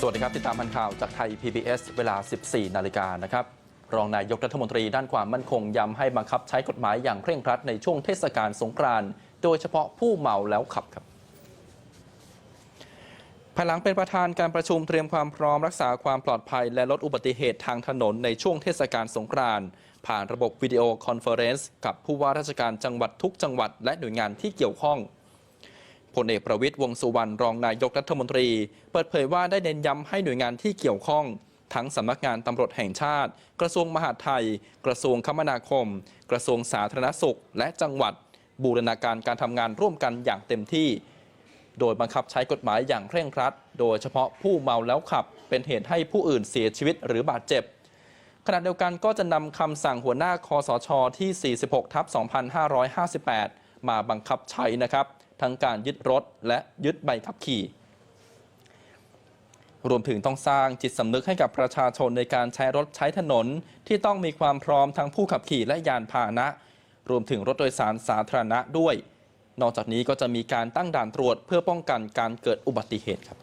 สวัสดีครับ ติดตามข่าวจากไทย PBS เวลา 14 นาฬิกานะครับ รองนายกรัฐมนตรีด้านความมั่นคงย้ำให้บังคับใช้กฎหมายอย่างเคร่งครัดในช่วงเทศกาลสงกรานต์โดยเฉพาะผู้เมาแล้วขับครับภายหลังเป็นประธานการประชุมเตรียมความพร้อมรักษาความปลอดภัย และลดอุบัติเหตุทางถนนในช่วงเทศกาลสงกรานต์ผ่านระบบวิดีโอคอนเฟอเรนซ์กับผู้ว่าราชการจังหวัดทุกจังหวัด และหน่วยงานที่เกี่ยวข้อง พลเอกประวิตยวงสุวรรณรองนายกรัฐมนตรี เปิดเผยว่าได้เน้นย้ำให้หน่วยงานที่เกี่ยวข้อง ทั้งสำนักงานตำรวจแห่งชาติ กระทรวงมหาดไทย กระทรวงคมนาคม กระทรวงสาธารณสุข และจังหวัด บูรณาการการทำงานร่วมกันอย่างเต็มที่ โดยบังคับใช้กฎหมายอย่างเคร่งครัด โดยเฉพาะผู้เมาแล้วขับ เป็นเหตุให้ผู้อื่นเสียชีวิตหรือบาดเจ็บขณะเดียวกันก็จะนำคำสั่งหัวหน้าคอสชที่ 46 ทับ 2558 มาบังคับใช้นะครับ ทั้งการยึดรถและยึดใบขับขี่ รวมถึงต้องสร้างจิตสำนึกให้กับประชาชนในการใช้รถใช้ถนน ที่ต้องมีความพร้อมทั้งผู้ขับขี่และยานพาหนะ รวมถึงรถโดยสารสาธารณะด้วย นอกจากนี้ก็จะมีการตั้งด่านตรวจเพื่อป้องกันการเกิดอุบัติเหตุครับ